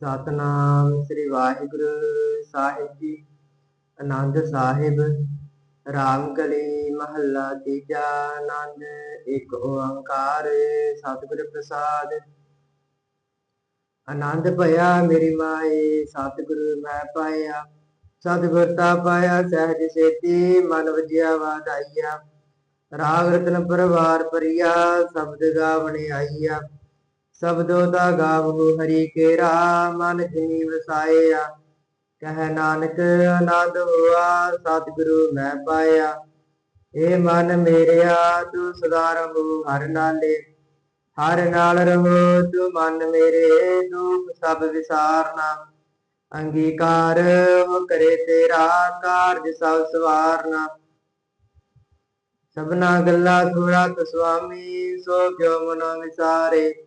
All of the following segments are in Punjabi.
ਸਤਨਾਮ ਸ੍ਰੀ ਵਾਹਿਗੁਰੂ ਸਾਹਿਬ ਜੀ। ਆਨੰਦ ਸਾਹਿਬ, ਰਾਮ ਕਲੀ ਮਹੱਲਾ ਤੀਜਾ ਆਨੰਦ, ਇੱਕ ਓੰਕਾਰ ਸਤਿਗੁਰ ਪ੍ਰਸਾਦ। ਆਨੰਦ ਭਇਆ ਮੇਰੀ ਮਾਏ ਸਤਿਗੁਰੂ ਮੈਂ ਪਾਇਆ। ਸਤਿਗੁਰਤਾ ਪਾਇਆ, ਸਹਿਜ ਸੇਤੀ ਮਨ ਵਜਿਆ ਵਾਧਾਈਆ। ਰਾਗ ਰਤਨ ਪਰਵਾਰ ਪਰਿਆ ਸ਼ਬਦ ਗਾਵਣ ਆਈਆ। ਸਬਦੋ ਦਾ ਗਾਵੋ ਹਰੀ ਕੇਰਾ ਮਨ ਜਿਨੀ ਵਸਾਇਆ। ਕਹਿ ਨਾਨਕ ਆਨੰਦ ਹੋਆ, ਸਤਿਗੁਰੂ ਮੈਂ ਪਾਇਆ। ਏ ਮਨ ਮੇਰਿਆ, ਤੂੰ ਸਦਾ ਰਹੋ, ਹਰ ਨਾਲੇ। ਹਰ ਨਾਲ ਰਹੋ, ਤੂੰ ਮਨ ਮੇਰੇ, ਦੁਖ ਸਭ ਵਿਸਾਰਨਾ। ਅੰਗੀਕਾਰ ਹੋ ਕਰੇ ਤੇਰਾ, ਕਾਰਜ ਸਭ ਸਵਾਰਨਾ। ਸਭਨਾ ਗੱਲਾਂ ਸੁਰਤ ਸੁਆਮੀ, ਸੋ ਕਿਉ ਮਨੋ ਵਿਸਾਰੇ?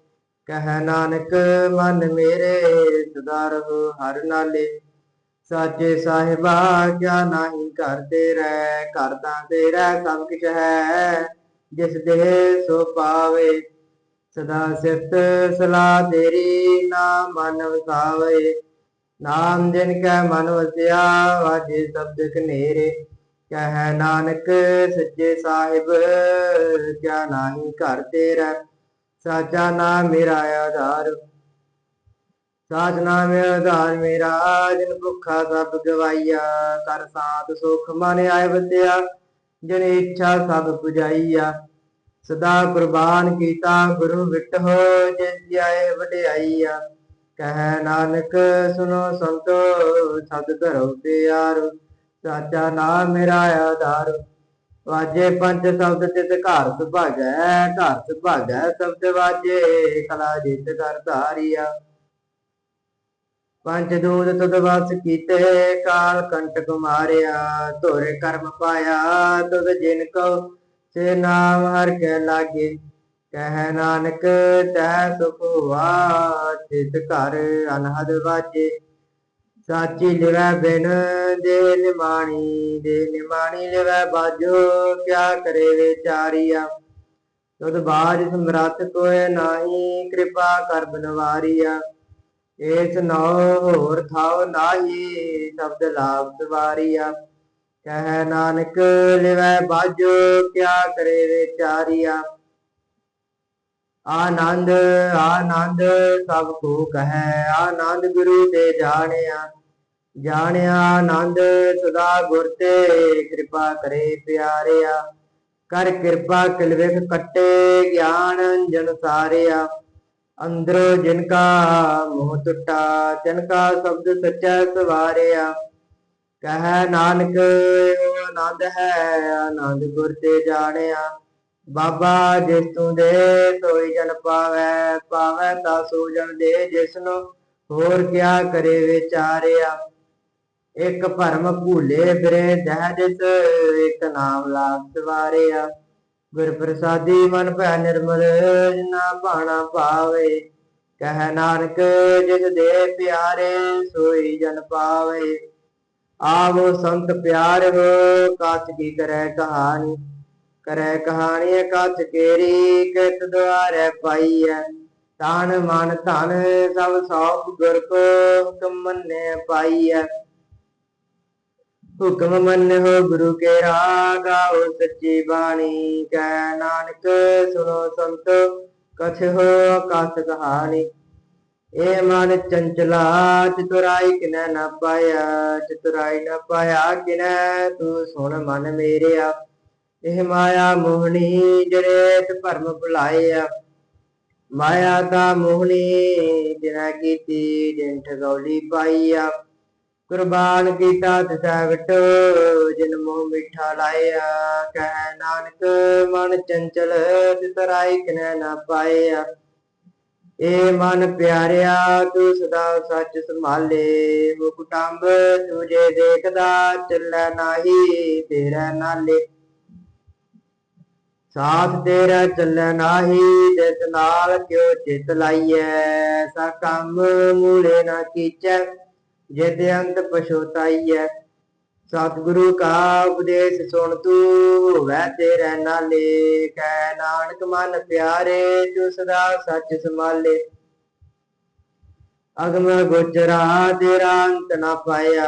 ਕਹਿ ਨਾਨਕ, ਮਨ ਮੇਰੇ ਸਦਾ ਰਹੋ ਹਰ ਨਾਲੇ। ਸਾਚੇ ਸਾਹਿਬਾ, ਕਿਆ ਨਹੀਂ ਕਰਦੇ ਰਹਿ ਕਰਦਾ ਤੇਰਾ ਸਭ ਕੁਛ ਹੈ। ਜਿਸ ਦੇ ਸੋ ਪਾਵੇ, ਸਦਾ ਸਿਫਤ ਸਲਾ ਤੇਰੀ, ਨਾ ਮਨ ਵਸਾਵੇ। ਨਾਮ ਜਿਨ ਕੈ ਮਨ ਵਸਿਆ, ਵਾਜੇ ਸ਼ਬਦ ਕਨੇਰੇ ਕਹਿ ਨਾਨਕ, ਸੱਚੇ ਸਾਹਿਬ, ਕਿਆ ਨਹੀਂ ਘਰ ਤੇਰਾ ਸਾਚਾ ਨਾਮ ਮੇਰਾ ਆਧਾਰ। ਸਾਚ ਨਾਮ ਆਧਾਰ ਮੇਰਾ, ਜਿਨ ਭੁੱਖਾ ਸਭ ਗਵਾਈਆ, ਕਰ ਸਾਥ ਸੁਖ ਮਨ ਆਏ ਵਸਿਆ, ਜਿਨ ਇੱਛਾ ਸਭ ਪੁਜਾਈਆ। ਸਦਾ ਕੁਰਬਾਨ ਕੀਤਾ ਗੁਰੂ ਵਿਟਹੁ ਜਿਸ ਜਾਏ ਵਡਿਆਈਆ। ਕਹਿ ਨਾਨਕ, ਸੁਨੋ ਸੰਤੋ ਸਤ ਧਰੋ ਪਿਆਰ। ਸਾਚਾ ਨਾਮ ਮੇਰਾ ਆਧਾਰ। ਵਾਜੇ ਪੰਜ ਸ਼ਬਦ ਤਿਤ ਘਰ ਸੁਭਾਗੈ ਘਰ ਸੁਭਾਗੈ ਸ਼ਬਦ ਵਾਜੇ, ਕਲਾ ਜਿਤ ਕਰ ਧਾਰੀਆ। ਪੰਜ ਦੂਤ ਤੁਧ ਵਸ ਕੀਤੇ, ਕਾਲ ਕੰਟਕ ਮਾਰਿਆ ਧੋਰੇ ਕਰਮ ਪਾਇਆ। ਤੁਧ ਜਿਨ ਕੋ ਸੇ ਨਾਮ ਹਰ ਕੇ ਲਾਗੇ। ਕਹਿ ਨਾਨਕ, ਤੈ ਸੁਖ ਵਾ ਚਿਤ ਘਰ ਅਨਹਦ ਵਾਜੇ। ਚਾਚੀ ਲਿਵੈ ਬਿਨ ਦੇ ਨਿਮਾਣੀ ਦੇ ਨਿਮਾਣੀ ਲਿਵੈ ਬਾਜੋ ਕਿਆ ਕਰੇ ਵਿਚਾਰੀਆ ਤੁਧ ਬਾਜ ਸਮਰੱਥ ਕੋਏ ਨਾਹੀ, ਕਿਰਪਾ ਕਰ ਬਨਵਾਰੀਆ। ਏਸ ਨਉ ਹੋਰ ਥਾਉ ਨਾਹੀ, ਸ਼ਬਦ ਲਾਭ ਸਵਾਰੀਆ ਕਹਿ ਨਾਨਕ ਲਿਵੈ ਬਾਜੋ ਕਿਆ ਕਰੇ ਵਿਚਾਰੀਆ ਆਨੰਦ ਆਨੰਦ ਸਭ ਕੋ ਕਹੈ, ਆਨੰਦ ਗੁਰੂ ਤੇ ਜਾਣਿਆ। ਜਾਣਿਆ ਆਨੰਦ, ਸਦਾ ਗੁਰ ਤੇ ਕਿਰਪਾ ਕਰੇ ਪਿਆਰਿਆ। ਕਰ ਕਿਰਪਾ ਕਿਲਵੇਖ ਕੱਟੇ ਗਿਆਨ ਜਨ ਸਾਰਿਆ। ਅੰਦਰੋ ਜਿਨ ਕਾ ਮੋਹ ਟੁੱਟਾ, ਤਿਨ ਕਾ ਸ਼ਬਦ ਸੱਚਾ ਸਵਾਰਿਆ। ਕਹਿ ਨਾਨਕ ਆਨੰਦ ਹੈ, ਆਨੰਦ ਗੁਰ ਤੇ ਜਾਣਿਆ। ਬਾਬਾ ਜਿਸ ਤੂੰ ਦੇ ਤੋਈ ਜਨ ਪਾਵੈ ਪਾਵੈ ਤਾ ਸੋ ਜਨ ਦੇ ਜਿਸਨੂੰ ਹੋਰ ਕਿਆ ਕਰੇ ਵਿਚਾਰਿਆ। ਇੱਕ ਭਰਮ ਭੂਲੇ ਫਿਰੇ ਦਹਿ ਦਿਸ ਨਾਮ ਲਾਭ ਸਵਾਰਿਆ। ਗੁਰ ਪ੍ਰਸਾਦੀ ਮਨ ਭੈ ਨਿਰਮਲ ਜਿਨਾ ਬਾਣਾ ਪਾਵੇ ਕਹਿ ਨਾਨਕ, ਜਿਸ ਦੇ ਪਿਆਰੇ ਸੋਈ ਜਨ ਪਾਵੇ। ਆਵੋ ਸੰਤ ਪਿਆਰ ਹੋ, ਕਾਚ ਕੀ ਕਰੈ ਕਹਾਣੀ। ਕਰੈ ਕਹਾਣੀ ਕਥ ਕੇਰੀ, ਕਿਤ ਦੁਆਰੇ ਪਾਈਐ। ਤਾਨ ਮਨ ਧਨ, ਸਭ ਸੌਪ ਗੁਰ ਕੋ ਹੁਕਮ ਮੰਨੇ ਪਾਈਐ। ਹੁਕਮ ਮੰਨਿ ਹੋ ਗੁਰੂ ਕੇ ਰਾਗਾਉ ਸੱਚੀ ਬਾਣੀ ਕੈ ਨਾਨਕ ਸੁਨੋ ਸੰਤ ਕਥ ਹੋ ਕਹਾਣੀ। ਏ ਮਨ ਚੰਚਲਾ, ਚਤੁਰਾਈ ਕਿਨੈ ਨਾ ਪਾਇਆ, ਚਤੁਰਾਈ ਨਾ ਪਾਇਆ ਕਿਨੈ, ਤੂੰ ਸੁਣ ਮਨ ਮੇਰਿਆ। ਇਹ ਮਾਇਆ ਮੋਹਣੀ ਜੜੇ ਤੇ ਭਰਮ ਭੁਲਾਇਆ ਮਾਇਆ ਦਾ ਮੋਹਣੀ ਜਿਨਾ ਕੀਤੀ, ਜਿਨ ਠਗੌਲੀ ਪਾਈਆ ਕੁਰਬਾਨ ਕੀਤਾ ਤਿਸਾ ਵਿਟੋ ਜਿਨ ਮੋਹ ਮਿੱਠਾ ਲਾਇਆ, ਕਹਿ ਨਾਨਕ ਮਨ ਚੰਚਲ ਤਿਤਰਾਈ ਕਿਨੈ ਨਾ ਪਾਇਆ। ਏ ਮਨ ਪਿਆਰਿਆ, ਤੂੰ ਸਦਾ ਸੱਚ ਸੰਭਾਲੇ ਮੁਕਟੰਬ ਤੁਝੇ ਦੇਖਦਾ, ਚੱਲੈ ਨਾਹੀ ਤੇਰਾ ਨਾਲੇ। ਸਾਥ ਤੇਰਾ ਚੱਲੈ ਨਾਹੀ, ਜਿਸ ਨਾਲ ਕਿਉ ਚਿਤ ਲਾਈਐ, ਸਾ ਕੰਮ ਮੂਲੇ ਨਾ ਕੀਚੈ। ਜਿਤ ਅੰਤ ਪਛੋਤਾਈਐ ਸਤਿਗੁਰੂ ਕਾ ਉਪਦੇਸ਼ ਸੁਣ ਤੂੰ ਹੋਵੈ ਤੇਰੇ ਨਾਲੇ, ਕਹਿ ਨਾਨਕ ਮਨ ਪਿਆਰੇ, ਤੂੰ ਸਦਾ ਸੱਚ ਸੰਭਾਲੇ। ਅਗਮ ਗੋਚਰਾ ਤੇਰਾ ਅੰਤ ਨਾ ਪਾਇਆ,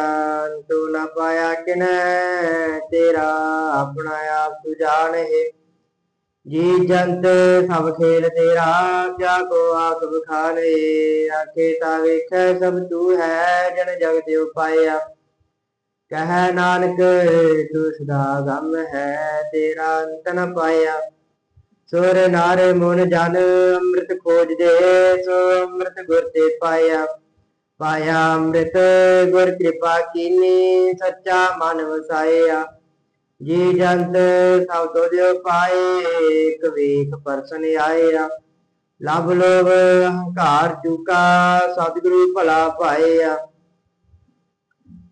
ਤੂੰ ਨਾ ਪਾਇਆ ਕਿਨੈ, ਤੇਰਾ ਆਪਣਾ ਆਪ ਤੂੰ ਜਾਣਹਿ। ਜੀ ਜੰਤ ਸਭ ਖੇਲ ਤੇਰਾ ਕਿਆ ਕੋ ਆਪ ਬਖਾਨੇ ਆਖੇ ਤਾ ਵੇਖੈ ਸਭ ਤੂੰ ਹੈ ਜਨ ਜਗ ਤੇ ਉਪਾਇਆ। ਕਹਿ ਨਾਨਕ ਤੂੰ ਸਦਾ ਗਮ ਹੈ ਤੇਰਾ ਅੰਤ ਨ ਪਾਇਆ। ਸੁਰ ਨਾਰੇ ਮਨ ਜਨ ਅੰਮ੍ਰਿਤ ਖੋਜਦੇ, ਸੋ ਅੰਮ੍ਰਿਤ ਗੁਰ ਤੇ ਪਾਇਆ। ਪਾਇਆ ਅੰਮ੍ਰਿਤ ਗੁਰ ਕਿਰਪਾ ਕੀਨੀ, ਸੱਚਾ ਮਨ ਵਸਾਇਆ। ਜੀ ਜੰਤ ਸਭ ਤੋਂ ਦਿਓ ਪਾਏ ਇੱਕ ਵੇਖ ਪਰਸਨ ਆਇਆ। ਲਭ ਲੋਭ ਹੰਕਾਰ ਚੁਕਾ, ਸਤਿਗੁਰੂ ਭਲਾ ਪਾਇਆ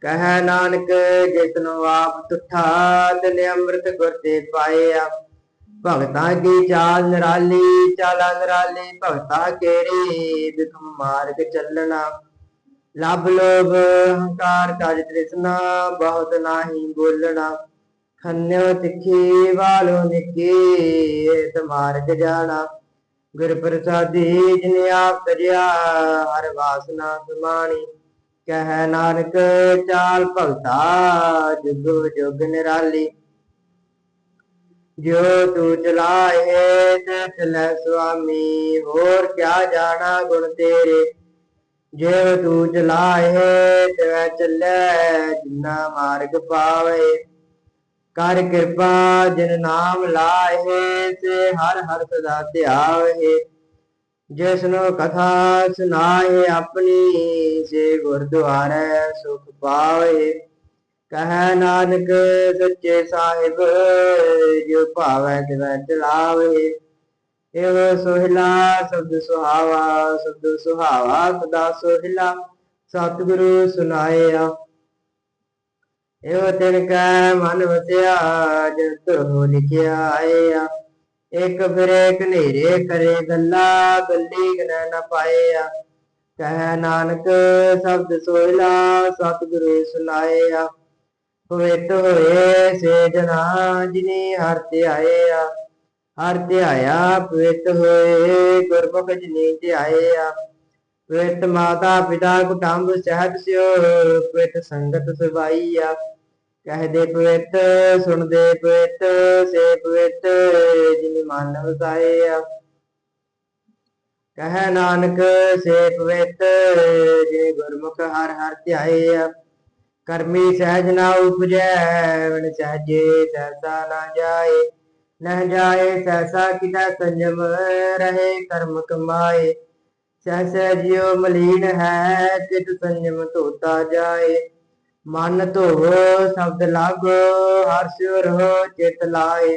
ਕਹਿ ਨਾਨਕ ਜਿਤਨੋ ਆਪ ਤੁਠਾ, ਤਨੇ ਅੰਮ੍ਰਿਤ ਗੁਰ ਤੇ ਪਾਇਆ। ਭਗਤਾਂ ਕੀ ਚਾਲ ਨਰਾਲੀ, ਚਾਲਾ ਨਿਰਾਲੀ, ਭਗਤਾ ਕੇਰੀ ਬਿਖਮ ਮਾਰਗ ਚੱਲਣਾ। ਲਭ ਲੋਭ ਹੰਕਾਰ ਕਾਜ ਤ੍ਰਿਸ਼ਨਾ, ਬਹੁਤ ਨਾਹੀ ਬੋਲਣਾ। ਖੰਨਿਓ ਤਿੱਖੀ ਵਾਲੋ ਨਿੱਕੀ ਏਤ ਮਾਰਗ ਜਾਣਾ। ਗੁਰ ਪ੍ਰਸਾਦੀ ਜਿਨੇ ਆਪ ਤਰਿਆ ਹਰ ਵਾਸਨਾ ਸਮਾਣੀ। ਕਹਿ ਨਾਨਕ, ਚਾਲ ਭਗਤਾ, ਜੁਗ ਜੁਗ ਨਿਰਾਲੀ। ਜੋ ਤੂੰ ਚਲਾਏ ਤੇ ਚਲੇ ਸੁਆਮੀ, ਹੋਰ ਕਿਆ ਜਾਣਾ ਗੁਣ ਤੇਰੇ। ਜੇ ਤੂੰ ਚਲਾਏ ਤੇ ਚੱਲੇ, ਜਿਨਾ ਮਾਰਗ ਪਾਵੇ। ਕਰ ਕਿਰਪਾ, ਜਿਨ ਨਾਮ ਲਾਏ ਤੇ ਹਰ ਹਰ ਸਦਾ ਧਿਆਵੇ। ਜਿਸ ਨੂੰ ਕਥਾ ਸੁਨਾਏ ਆਪਣੀ ਸੇ ਗੁਰਦੁਆਰੇ ਸੁਖ ਪਾਵੇ। ਕਹੈ ਨਾਨਕ, ਸੱਚੇ ਸਾਹਿਬ ਜੋ ਭਾਵੈ ਤਿਵੈ ਚਲਾਵੇ। ਇਹੋ ਸੋਹਿਲਾ, ਸ਼ਬਦ ਸੁਹਾਵਾ ਸ਼ਬਦ ਸੁਹਾਵਾ ਸਦਾ ਸੋਹਿਲਾ। ਸਤਿਗੁਰੂ ਸੁਨਾਇਆ ਇਹੋ ਤਿਨ ਕੈ ਮਨ ਵਸਿਆ, ਜਿਨ ਤੁਰਹੁ ਲਿਖਿਆ ਆਇਆ। ਇੱਕ ਫਿਰੇ ਕਨੇਰੇ ਕਰੇ ਗੱਲਾਂ ਗੱਲੀ ਗਨੈ ਨ ਪਾਇਆ। ਕਹਿ ਨਾਨਕ, ਸ਼ਬਦ ਸੋਇਲਾ ਸਤਿਗੁਰੂ ਸੁਨਾਇਆ ਪਵਿੱਤ ਹੋਏ ਸੇ ਜਨਾ ਜਿਨੇ ਹਰ ਧਿਆਇਆ। ਹਰ ਧਿਆਇਆ ਪਵਿੱਤ ਹੋਏ ਗੁਰਮੁਖ ਜਿਨੇ ਧਿਆਇਆ। ਪਵਿੱਤ ਮਾਤਾ ਪਿਤਾ ਕੁਟੰਬ ਸਹਿਬ ਸਿਓ ਪਵਿੱਤ ਸੰਗਤ ਸਵਾਈਆ ਕਹਦੇ ਪਵਿੱਤ ਸੁਣਦੇ ਪਵਿੱਤ ਸੇ ਪਵਿੱਤ ਜਿਨੇ ਮਨ ਵਸਾਇਆ ਕਹਿ ਨਾਨਕ, ਸੇ ਪਵਿੱਤ ਜੇ ਗੁਰਮੁਖ ਹਰ ਹਰ ਧਿਆਇਆ। ਕਰਮੀ ਸਹਿਜ ਨਾ ਉਪਜੈ ਵਨ ਸਹਜੇ ਸਹਸਾ ਨਾ ਜਾਏ। ਨਹ ਜਾਏ ਸਹਸਾ ਕਿਤਾ ਸੰਜਮ ਰਹੇ, ਕਰਮ ਕਮਾਏ। ਸਹਸ ਜਿਉ ਮਲੀਨ ਹੈ ਚਿਤ ਸੰਜਮ ਧੋਤਾ ਜਾਏ। ਮਨ ਧੋਵੋ, ਸ਼ਬਦ ਲਾਗੋ ਹਰ ਰਹੋ, ਚਿਤ ਲਾਏ।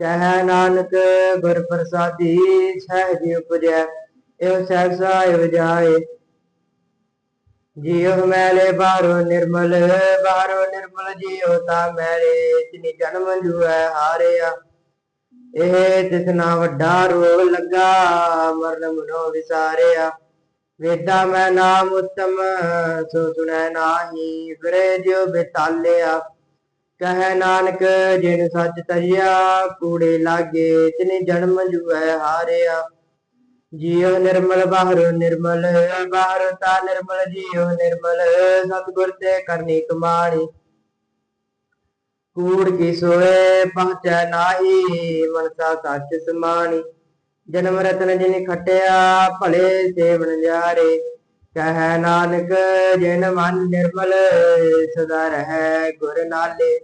ਕਹਿ ਨਾਨਕ, ਗੁਰ ਪ੍ਰਸਾਦੀ ਸਹਿਜ ਉਪਜੈ ਇਹ ਸਹਸਾ ਇਵ ਜਾਏ। ਜੀਉ ਮੈਲੇ ਬਾਹਰੋਂ ਨਿਰਮਲ ਬਾਹਰੋਂ ਨਿਰਮਲ ਜੀਉ ਤਾ ਮੈਲੇ, ਜਿਨੀ ਜਨਮ ਜੂਐ ਹਾਰਿਆ। ਇਹ ਤਿਸਨਾ ਵੱਡਾ ਰੋਗ ਲੱਗਾ, ਮਰਨ ਮਨੋ ਵਿਸਾਰਿਆ। ਵੇਦਾ ਮੈਂ ਨਾਮ ਉਤਮ, ਸੋ ਸੁਣੈ ਨਾਹੀ, ਫਿਰੇ ਜਿਉ ਬਿਤਾਲਿਆ। ਕਹੈ ਨਾਨਕ, ਜਿਨ ਸੱਚ ਤਰਿਆ, ਕੂੜੇ ਲਾਗੇ, ਤਿਨੇ ਜਨਮ ਜੂਐ ਹਾਰਿਆ। ਜੀਉ ਨਿਰਮਲ ਬਾਹਰੋ ਨਿਰਮਲ, ਬਾਹਰ ਤਾ ਨਿਰਮਲ, ਜੀਉ ਨਿਰਮਲ, ਸਤਿਗੁਰ ਤੇ ਕਰਨੀ ਕਮਾਣੀ। ਕੂੜ ਕੀ ਸੋਏ ਪਹੁੰਚੈ ਨਾਹੀ, ਮਨਸਾ ਸੱਚ ਸਮਾਣੀ। ਜਨਮ ਰਤਨ ਜਿਨ ਖਟਿਆ, ਭਲੇ ਸੇਵਨ ਜਾਰੇ। ਕਹਿ ਨਾਨਕ, ਜਿਨ ਮਨ ਨਿਰਮਲ, ਸਦਾ ਰਹਿ ਗੁਰ ਨਾਲੇ।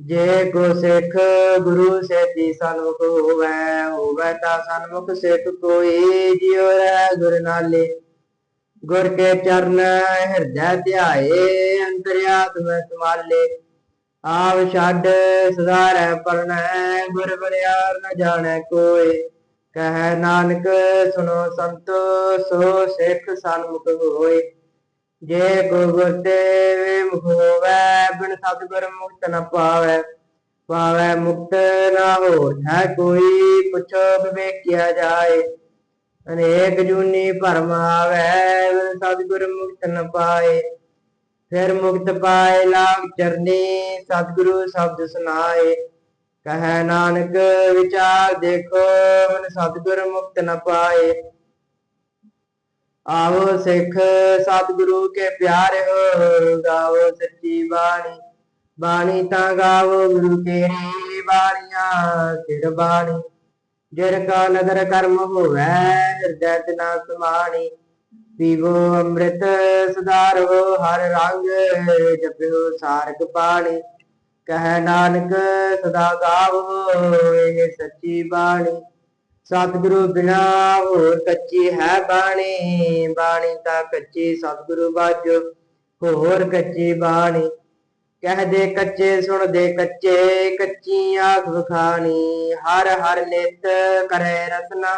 ਜੇ ਕੋ ਸਿੱਖ ਗੁਰੂ ਸੇਤੀ ਸਨਮੁਖ ਹੋਵੈ ਹੋਵੇ ਤਾਂ ਸਨਮੁਖ ਸਿੱਖ ਕੋਈ, ਜਿਉ ਰਹਿ ਗੁਰ ਨਾਲੇ। ਗੁਰ ਕੇ ਚਰਨ ਹਿਰਦੈ ਧਿਆਏ ਅੰਤਰਿਆਤਮ ਸਮਾਲੇ ਆਵ ਛੱਡ ਸਦਾ ਰਹਿ ਪਰਣੈ ਗੁਰ ਬਰਿਆਰ ਨ ਜਾਣੈ ਕੋਇ ਕਹਿ ਨਾਨਕ ਸੁਨੋ ਸੰਤੋ, ਸੋ ਸਿੱਖ ਸਨਮੁਖ ਹੋਏ। ਜੇ ਕੋ ਗੁਰ ਤੇ ਮੁਖ ਹੋਵੈ, ਬਿਨ ਸਤਿਗੁਰ ਮੁਕਤ ਨ ਪਾਵੈ। ਪਾਵੈ ਮੁਕਤ ਨਾ ਹੋ ਹੈ ਕੋਈ, ਪੁੱਛੋ ਵਿਵੇਕਿਆ ਜਾਏ। ਅਨੇਕ ਜੂਨੀ ਭਰਮ ਆਵੈ, ਬਿਨ ਸਤਿਗੁਰ ਮੁਕਤ ਨ ਪਾਏ। ਫਿਰ ਮੁਕਤ ਪਾਏ ਲਾਗ ਚਰਨੀ, ਸਤਿਗੁਰੂ ਸ਼ਬਦ ਸੁਨਾਏ ਕਹੈ ਨਾਨਕ, ਵਿਚਾਰ ਦੇਖੋ ਮਨ ਸਤਿਗੁਰ ਮੁਕਤ ਨ ਪਾਏ। ਆਵੋ ਸਿੱਖ, ਸਤਿਗੁਰੂ ਕੇ ਪਿਆਰਿਓ ਗਾਵੋ ਸੱਚੀ ਬਾਣੀ। ਬਾਣੀ ਤਾਂ ਗਾਵੋ ਗੁਰੂ ਤੇਰੀ ਬਾਣੀਆਂ, ਸਿਰ ਬਾਣੀ। ਜਿਰ ਕਾ ਨਦਰ ਕਰਮ ਹੋਵੈ ਹਿਰਦੈ ਤ ਸਮਾਣੀ। ਪੀਵੋ ਅੰਮ੍ਰਿਤ ਸੁਧਾਰੋ ਹਰ ਰੰਗ ਜਪਿਓ ਸਾਰਕ ਪਾਣੀ। ਕਹਿ ਨਾਨਕ ਸਦਾ ਗਾਵੋ, ਇਹ ਸੱਚੀ ਬਾਣੀ। ਸਤਿਗੁਰੂ ਬਿਨਾ ਹੋਰ ਕੱਚੀ ਹੈ ਬਾਣੀ। ਬਾਣੀ ਤਾਂ ਕੱਚੀ ਸਤਿਗੁਰੂ ਬਾਜੋ, ਹੋਰ ਕੱਚੀ ਬਾਣੀ। ਕਹਦੇ ਕੱਚੇ ਸੁਣਦੇ ਕੱਚੇ ਕੱਚੀ ਆਖ ਵਖਾਣੀ ਹਰ ਹਰ ਨਿਤ ਕਰੇ ਰਸਨਾ,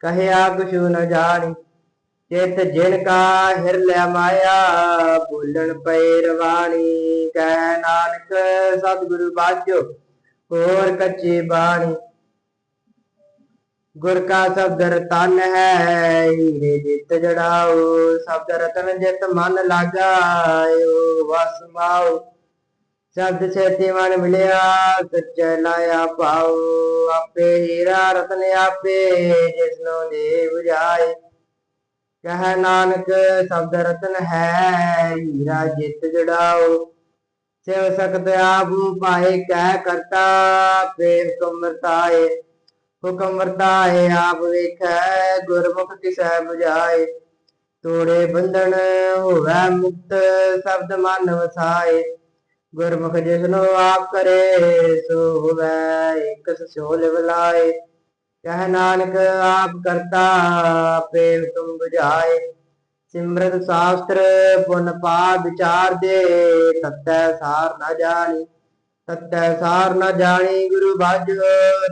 ਕਹਿਆ ਕੁਛ ਨ ਜਾਣੀ। ਚਿਤ ਜਿਨ ਕਾ ਹਿਰ ਲਿਆ ਮਾਇਆ ਬੋਲਣ ਪਏ ਰਵਾਣੀ। ਕਹਿ ਨਾਨਕ, ਸਤਿਗੁਰੂ ਬਾਝੋ ਹੋਰ ਕੱਚੀ ਬਾਣੀ। ਗੁਰ ਕਾ ਸ਼ਬਦ ਰਤਨ ਹੈ, ਹੀਰੇ ਜਿਤ ਜੜਾਓ ਸ਼ਬਦ ਰਤਨ ਜਿਤ ਮਨ ਲਾਗਾਇਓ, ਵਸ ਮਾਓ। ਸ਼ਬਦ ਛੇਤੀ ਮਨ ਮਿਲਿਆ, ਸੱਚੇ ਲਾਇਆ ਪਾਓ ਆਪੇ ਹੀਰਾ ਰਤਨ ਆਪੇ ਜਿਸਨੋਂ ਦੇ ਬੁਝਾਏ ਕਹ ਨਾਨਕ, ਸ਼ਬਦ ਰਤਨ ਹੈ, ਹੀਰਾ ਜਿਤ ਜੜਾਓ। ਸਿਵ ਸਕਤ ਆਬੂ ਪਾਏ ਕਹਿ ਕਰਤਾ ਪ੍ਰੇਮ ਕਮਰਤਾਏ। ਹੁਕਮ ਵਰਤਾਏ, ਆਪ ਵੇਖੈ, ਗੁਰਮੁਖ ਕਿਸੈ ਬੁਝਾਏ। ਤੋੜੇ ਬੰਧਨ ਹੋਵੈ ਮੁਕਤ, ਸ਼ਬਦ ਮਨ ਵਸਾਏ। ਗੁਰਮੁਖ ਜਿਸਨੋ ਆਪ ਕਰੇ, ਸੋ ਹੋਵੈ ਇਕ ਸੋ ਲਿਵ ਲਾਏ ਨਾਨਕ, ਆਪ ਕਰਤਾ ਆਪੇ ਹੁਕਮ 부ਝਾਏ ਸਿਮਰਤ ਸ਼ਾਸਤਰ, ਪੁਨ ਪਾਪ ਵਿਚਾਰ ਦੇ, ਤਤੈ ਸਾਰ ਨਾ ਜਾਣੀ। ਤਤੈ ਸਾਰ ਨਾ ਜਾਣੀ, ਗੁਰੂ ਬਾਝੋ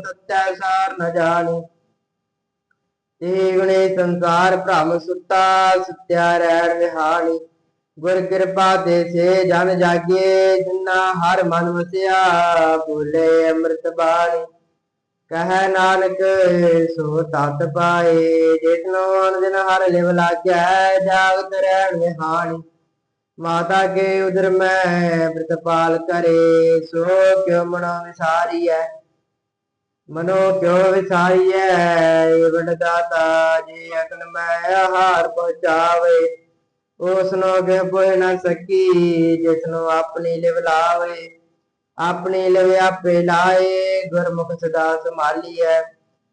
ਤਤੈ ਸਾਰ ਨਾ ਜਾਣੀ। ਤੇ ਗੁਣੇ ਸੰਸਾਰ ਭ੍ਰਮ ਸੁੱਤਾ ਸੁੱਤਿਆ ਰਹਿਣ ਵਿਹਾਣੀ। ਗੁਰ ਕਿਰਪਾ ਤੇ ਸੇ ਜਨ ਜਾਗੇ ਜਿਨਾ ਹਰ ਮਨ ਵਸਿਆ ਬੋਲੇ ਅੰਮ੍ਰਿਤ ਬਾਣੀ। ਕਹੈ ਨਾਨਕ, ਸੋ ਤਤ ਪਾਏ ਜਿਸਨੋ ਦਿਨ ਹਰ ਲਿਵ ਲਾਗੈ, ਜਾਗਤ ਰਹਿਣ ਵਿਹਾਣੀ ਮਾਤਾ ਕੇ ਉਦਰ ਮੈਂ ਪ੍ਰਤਪਾਲ ਕਰੇ, ਸੋ ਕਿਉ ਮਨੋ ਵਿਸਾਰੀਐ। ਮਨੋ ਕਿਉ ਵਿਸਾਰੀਐ ਏ ਵਡਦਾਤਾ ਜੀ ਅਗਨ ਮੈਂ ਆਹਾਰ ਪਹੁੰਚਾਵੇ। ਉਸਨੂੰ ਅਗੇ ਪੁੱਛ ਨਾ ਸਕੀ, ਜਿਸ ਆਪਣੀ ਲਿਵ ਲਾਵੇ, ਆਪਣੀ ਲਿਵ ਆਪੇ ਲਾਏ, ਗੁਰਮੁਖ ਸਦਾ ਸੰਭਾਲੀਐ।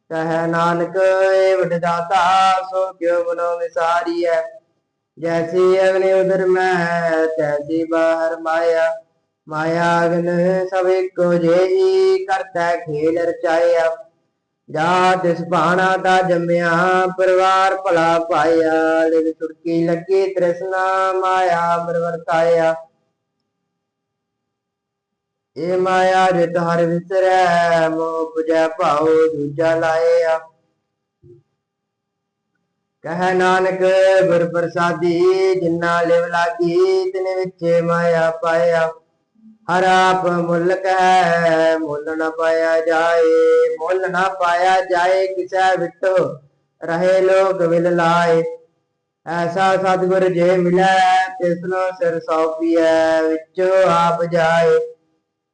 ਕਹੈ ਨਾਨਕ, ਏ ਵਡਦਾਤਾ, ਸੋ ਕਿਉ ਮਨੋ ਵਿਸਾਰੀਐ। ਜੈਸੀ ਅਗਨੀ ਉਦਰ ਮੈਂ ਤੈਸੀ ਬਾਹਰ ਮਾਇਆ। ਮਾਇਆ ਅਗਨ ਸਭ ਇੱਕੋ ਜਿਹੀ, ਕਰਤਾ ਖੇਲ ਰਚਾਇਆ। ਜਾ ਤਿਸ ਬਾਣਾ ਦਾ ਜੰਮਿਆ, ਪਰਿਵਾਰ ਭਲਾ ਪਾਇਆ, ਲਿਵ ਸੁਰਕੀ ਲੱਗੀ ਤ੍ਰਿਸ਼ਨਾ ਮਾਇਆ ਮਰਵਰਤਾਇਆ ਇਹ ਮਾਇਆ ਜਿਤ ਹਰ ਵਿਸਰੈ, ਮੋਹ ਪੁਜੈ ਭਾਉ ਦੂਜਾ ਲਾਇਆ। ਕਹ ਨਾਨਕ, ਗੁਰ ਪ੍ਰਸਾਦੀ, ਜਿਨਾ ਲਿਵ ਲਾਗੀ, ਤਿਨ ਵਿੱਚ ਮਾਇਆ ਪਾਇਆ। ਹਰ ਆਪ ਮੁਲਕ ਹੈ ਮੁੱਲ ਨਾ ਪਾਇਆ ਜਾਏ, ਮੁੱਲ ਨਾ ਪਾਇਆ ਜਾਏ, ਕਿਸੇ ਵਿਟੋ ਰਹੇ ਲੋਕ ਵਿਲ ਲਾਏ। ਐਸਾ ਸਤਿਗੁਰ ਜੇ ਮਿਲੈ ਤਿਸਨੋ ਸਿਰ ਸੌਪੀਐ ਵਿੱਚੋ ਆਪ ਜਾਏ।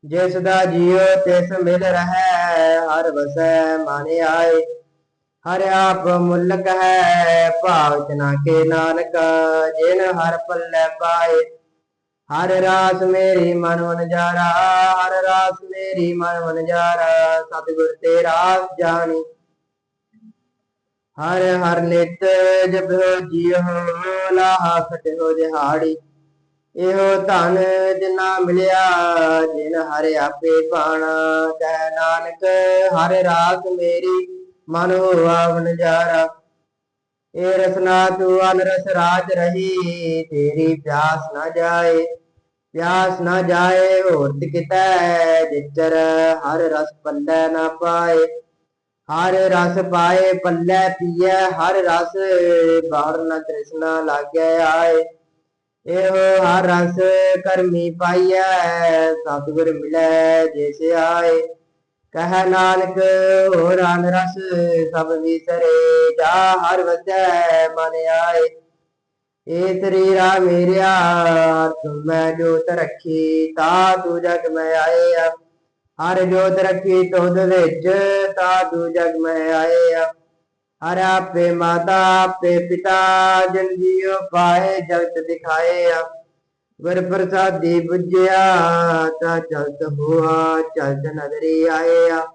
ਜਿਸ ਦਾ ਜੀਉ ਤਿਸ ਮਿਲ ਰਹੈ, ਹਰ ਵਸੈ ਮਨ ਆਏ। ਹਰ ਆਪ ਮੁਲਕ ਹੈ ਭਾਵ ਜਨਾ ਕੇ ਨਾਨਕ, ਜਿਨ ਹਰ ਪੱਲੇ ਪਾਏ। ਹਰ ਰਾਸ ਮੇਰੀ ਮਨ ਵਨਜਾਰਾ ਹਰ ਰਾਸ ਮੇਰੀ ਮਨ ਵਨਜਾਰਾ ਸਤਿਗੁਰ ਤੇ ਰਾਸ ਜਾਣੀ। ਹਰ ਹਰ ਨਿਤ ਜਪਿਓ ਜੀਉ ਲਾਹਾ ਖਟਿਓ ਦਿਹਾੜੀ। ਇਹੋ ਧਨ ਜਿਨਾ ਮਿਲਿਆ, ਜਿਨ ਹਰ ਆਪੇ ਪਾਣਾ। ਕਹਿ ਨਾਨਕ, ਹਰ ਰਾਸ ਮੇਰੀ ਮਨ ਹੋਆ ਨਜ਼ਾਰਾ। ਇਹ ਰਸਨਾ ਤੂੰ ਅਨਰਸ ਰਾਜ ਰਹੀ, ਤੇਰੀ ਪਿਆਸ ਨਾ ਜਾਏ। ਪਿਆਸ ਨਾ ਜਾਏ, ਹੋਰ ਕਿਤੈ? ਜਿਚਰ ਹਰ ਰਸ ਪੱਲੇ ਨਾ ਪਾਏ, ਹਰ ਰਸ ਪਾਏ, ਪੱਲੇ ਪੀਏ ਹਰ ਰਸ ਬਾਹਰ ਨਾ ਤ੍ਰਿਸ਼ਨਾ ਲਾਗੇ ਆਏ। ਇਹੋ ਹਰ ਰਸ ਕਰਮੀ ਪਾਈਐ, ਸਤਿਗੁਰ ਮਿਲੈ ਜਿਸ ਆਏ। ਕਹ ਨਾਨਕ, ਹੋਰ ਅਨ ਰਸ ਸਭ ਵਿਸਰੇ, ਜਾ ਹਰ ਵਸੈ ਮਨ ਆਏ। ਏ ਸਰੀਰਾ ਮੇਰਿਆ ਮੈਂ ਜੋਤ ਰੱਖੀ, ਤਾ ਤੂੰ ਜਗ ਮੈਂ ਆਏ ਆ ਹਰ ਜੋਤ ਰੱਖੀ ਤੁਧ ਵਿੱਚ, ਤਾ ਤੂੰ ਜਗ ਮੈਂ ਆਏ ਆ ਹਰ ਆਪੇ ਮਾਤਾ, ਆਪੇ ਪਿਤਾ, ਜਨ ਜੀਉ ਪਾਏ, ਜਗਤ ਦਿਖਾਏ ਗੁਰ ਪ੍ਰਸਾਦੀ ਬੁਝਿਆ, ਤਾ ਚਲਤ ਹੋਆ, ਚਲਤ ਨਜ਼ਰੀ ਆਏ ਆ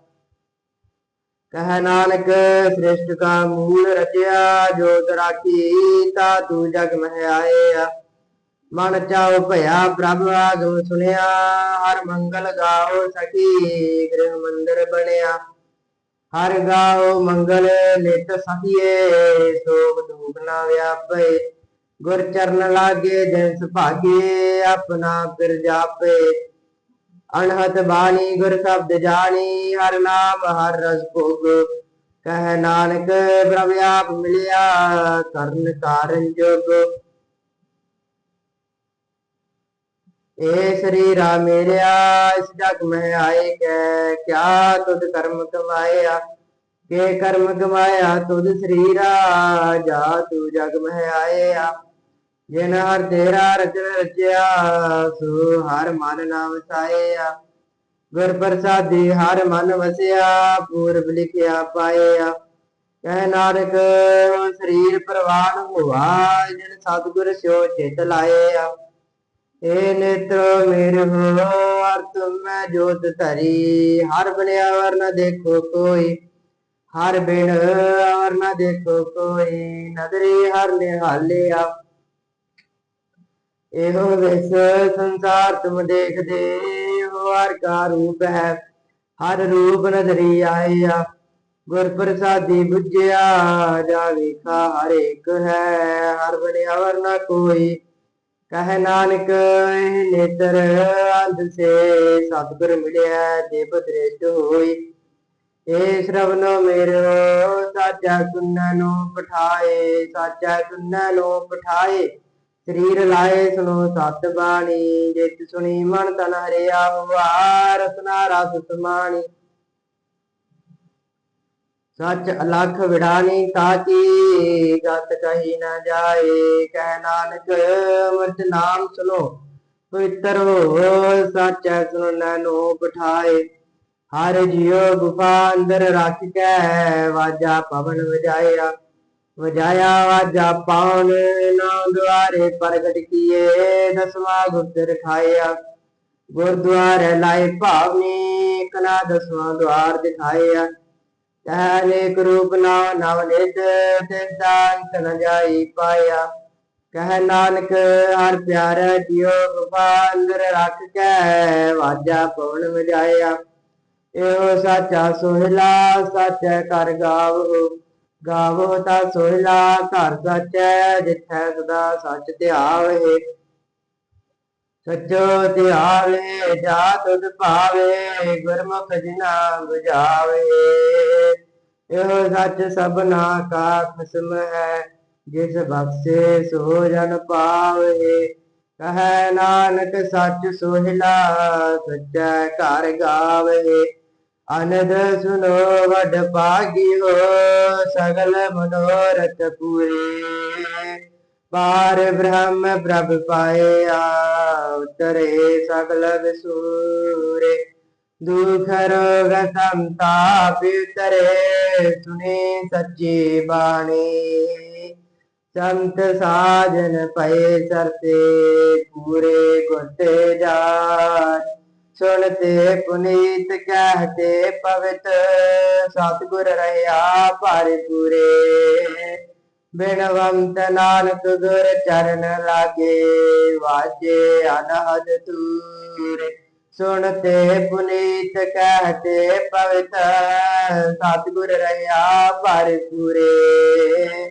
ਕਹ ਨਾਨਕ ਸ੍ਰਿਸ਼ਟ ਕਾ ਮੂਲ ਰਚਿਆ, ਜੋ ਰਾਖੀ ਤਾ ਤੂੰ ਜਗ ਮਹਿ ਆਇਆ। ਮਨ ਚਾਉ ਭਇਆ ਪ੍ਰਭ ਆਗਮ ਸੁਨਿਆ, ਹਰ ਮੰਗਲ ਗਾਓ ਸਖੀ, ਗ੍ਰਹ ਮੰਦਰ ਬਣਿਆ। ਹਰ ਗਾਓ ਮੰਗਲ ਨਿਤ ਸਖੀਏ, ਸੋਗ ਦੁਖ ਨਾ ਵਿਆਪੇ। ਗੁਰ ਚਰਨ ਲਾਗੇ ਦਿਨ ਸੁਭਾਗੇ ਆਪਣਾ ਫਿਰ ਜਾਪੇ ਅਣਹਤ ਬਾਣੀ ਗੁਰ ਸ਼ਬਦ ਜਾਣੀ, ਹਰ ਨਾਮ, ਹਰ ਰਸ ਭੋਗ। ਕਹਿ ਨਾਨਕ, ਪ੍ਰਭ ਆਪ ਮਿਲਿਆ, ਕਰਨ ਕਾਰਨ ਜੋਗ। ਏ ਸਰੀਰਾ ਮੇਰਿਆ, ਇਸ ਜਗ ਮਹਿ ਆਏ ਕੈ, ਕਿਆ ਤੁਧ ਕਰਮ ਕਮਾਇਆ ਕੇ ਕਰਮ ਕਮਾਇਆ ਤੁਧ ਸਰੀਰਾ, ਜਾ ਤੂੰ ਜਗ ਮੈਂ ਆਇਆ। ਜਿਨ ਹਰ ਤੇਰਾ ਰਚਨ ਰਚਿਆ, ਸੋ ਹਰ ਮਨ ਨਾਮ ਵਸਾਇਆ ਗੁਰ ਪ੍ਰਸਾਦੀ ਹਰ ਮਨ ਵਸਿਆ, ਪੂਰਬ ਲਿਖਿਆ ਪਾਇਆ। ਕਹਿ ਨਾਨਕ, ਸਰੀਰ ਪ੍ਰਵਾਨ ਹੋਆ, ਜਿਨ ਸਤਿਗੁਰ ਸਿਓ ਚਿਤ ਲਾਇਆ। ਏ ਨੇਤਰ, ਮੇਰੇ ਹੋ ਹਰ ਤੁਮੈ ਜੋਤ ਧਰੀ। ਹਰ ਬਣਿਆ ਵਰ ਨ ਦੇਖੋ ਕੋਈ, ਹਰ ਬਿਨ ਵਰ ਨ ਦੇਖੋ ਕੋਈ। ਨਦਰੀ ਹਰ ਨਿਹਾਲਿਆ। ਇਹੋ ਵਿਸ ਸੰਸਾਰ ਤੁਮ ਦੇਖਦੇ ਹੋ ਕਾ ਰੂਪ ਹੈ, ਹਰ ਰੂਪ ਨਦਰੀ ਆਇਆ। ਗੁਰ ਪ੍ਰਸਾਦੀ ਬੁਝਿਆ ਜਾ ਵੇਖਾ ਹਰ ਇੱਕ ਹੈ, ਹਰ ਬਣਿਆ ਵਰ ਨ ਕੋਈ। ਕਹ ਨਾਨਕ, ਇਹ ਨੇਤਰ ਅੰਧ ਸੇ, ਸਤਿਗੁਰ ਮਿਲਿਆ ਦੇਵ ਦ੍ਰਿਸ਼ਟ ਹੋਈ ਏ ਸ਼ਰਵਨੋ ਮੇਰੋ, ਸਾਚਾ ਸੁਨੈ ਨੂੰ ਪਠਾਏ ਸਾਚਾ ਸੁਨੈ ਨੂੰ ਪਠਾਏ ਸਰੀਰ ਲਾਏ ਸੁਨੋ ਸਤ ਬਾਣੀ, ਜਿਤ ਸੁਣੀ ਮਨ ਤਨ ਹਰਿਆ ਹੁਆ ਰਸਨਾ ਰਸ ਸਮਾਣੀ ਸੱਚ ਅਲਖ ਵਿੜਾਨੀ ਤਾਕੀ ਗਤ ਕਹੀ ਨਾ ਜਾਏ, ਕਹਿ ਨਾਨਕ ਮਤ ਨਾਮ ਸੁਨੋ ਪਵਿੱਤਰ ਹੋ ਸੱਚ ਸੁਨੈ ਨੂੰ ਪਠਾਏ ਹਰ ਜਿਉ ਗੁਫਾ ਅੰਦਰ ਰੱਖ ਕੇ ਵਾਜਾ ਪਵਨ ਵਜਾਇਆ। ਵਜਾਇਆ ਵਾਜਾ ਪਾਉਣ ਨਾ ਦੁਆਰੇ ਪ੍ਰਗਟ ਕੀਏ, ਦਸਵਾ ਗੁਪਤ ਰਖਾਇਆ। ਗੁਰਦੁਆਰੇ ਲਾਏ ਭਾਵਨੀ ਕਨਾ ਦਸਵਾਂ ਦੁਆਰ ਦਿਖਾਇਆ। ਕਹਿ ਰੂਪ ਨਾ ਨਵ ਨਿਤ ਸਿਧਾਂਤ ਨ ਜਾਈ ਪਾਇਆ। ਕਹਿ ਨਾਨਕ, ਹਰ ਪਿਆਰਾ ਜਿਉ ਗੁਫਾ ਰੱਖ ਕੇ ਵਾਜਾ ਪਵਨ ਵਜਾਇਆ। ਇਹੋ ਸਾਚਾ ਸੋਹਿਲਾ, ਸੱਚ ਕਰ ਗਾਵੋ। ਗਾਵੋ ਤਾ ਸੋਹਿਲਾ, ਘਰ ਸੱਚੈ, ਜਿੱਥੈ ਸਦਾ ਸੱਚ ਧਿਆਵੇ। ਸੱਚੋ ਧਿਆਵੇ, ਜਾ ਤੁਧ ਭਾਵੇ, ਗੁਰਮੁਖ ਜਿਨਾ 부ਝਾਵੇ ਇਹੋ ਸੱਚ ਸਭਨਾ ਕਾ ਖਸਮ ਹੈ, ਜਿਸ ਬਖਸ਼ੇ ਸੋ ਜਨ ਪਾਵੇ। ਕਹੈ ਨਾਨਕ ਸੱਚ ਸੋਹਿਲਾ, ਸੱਚਾ ਘਰ ਗਾਵੇ। ਅਨੰਦ ਸੁਨੋ ਵਡ ਭਾਗੀ ਹੋ ਸਗਲ ਮਨੋਰਥ ਪੂਰੇ। ਪਾਰ ਬ੍ਰਹਮ ਪ੍ਰਭ ਪਾਇਆ, ਉਤਰੇ ਸਗਲ ਵਿਸੂਰੇ। ਦੁਖ ਰੋਗ ਸੰਤਾਪ ਉਤਰੇ, ਸੁਨੇ ਸੱਚੀ ਬਾਣੀ। ਸੰਤ ਸਾਜਨ ਪਏ ਸਰਤੇ ਪੂਰੇ ਗੁਰਤੇ ਜਾਣ ਸੁਣਤੇ ਪੁਨੀਤ ਕਹਤੇ ਪਵਿੱਤ, ਸਤਿਗੁਰ ਰਹਾ ਭਾਰੇ ਪੂਰੇ ਬਿਨਵੰਤ ਨਾਨਕ ਗੁਰ ਚਰਨ ਲਾਗੇ, ਵਾਜੇ ਅਨਹਦ ਤੂਰੇ ਸੁਣਤੇ ਪੁਨੀਤ ਕਹਤੇ ਪਵਿੱਤ, ਸਤਿਗੁਰ ਰਹਾ ਭਾਰੇ ਪੂਰੇ